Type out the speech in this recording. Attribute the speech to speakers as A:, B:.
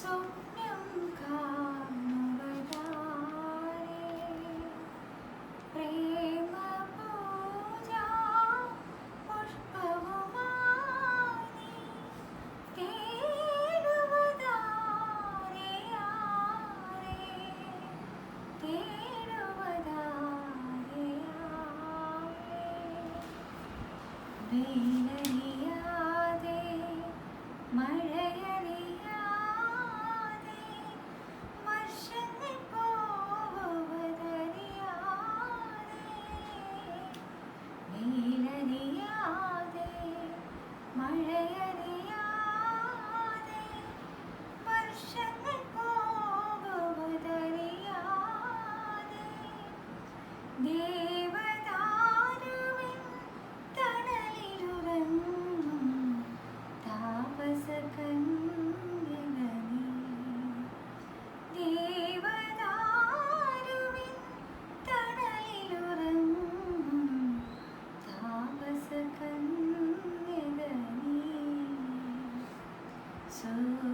A: സ്വപ്നം കാണുവതാരേ പ്രേമ പൂജ പുഷ്പവുമായി തേടുവതാരേ തേടുവതാരേ വേല sun.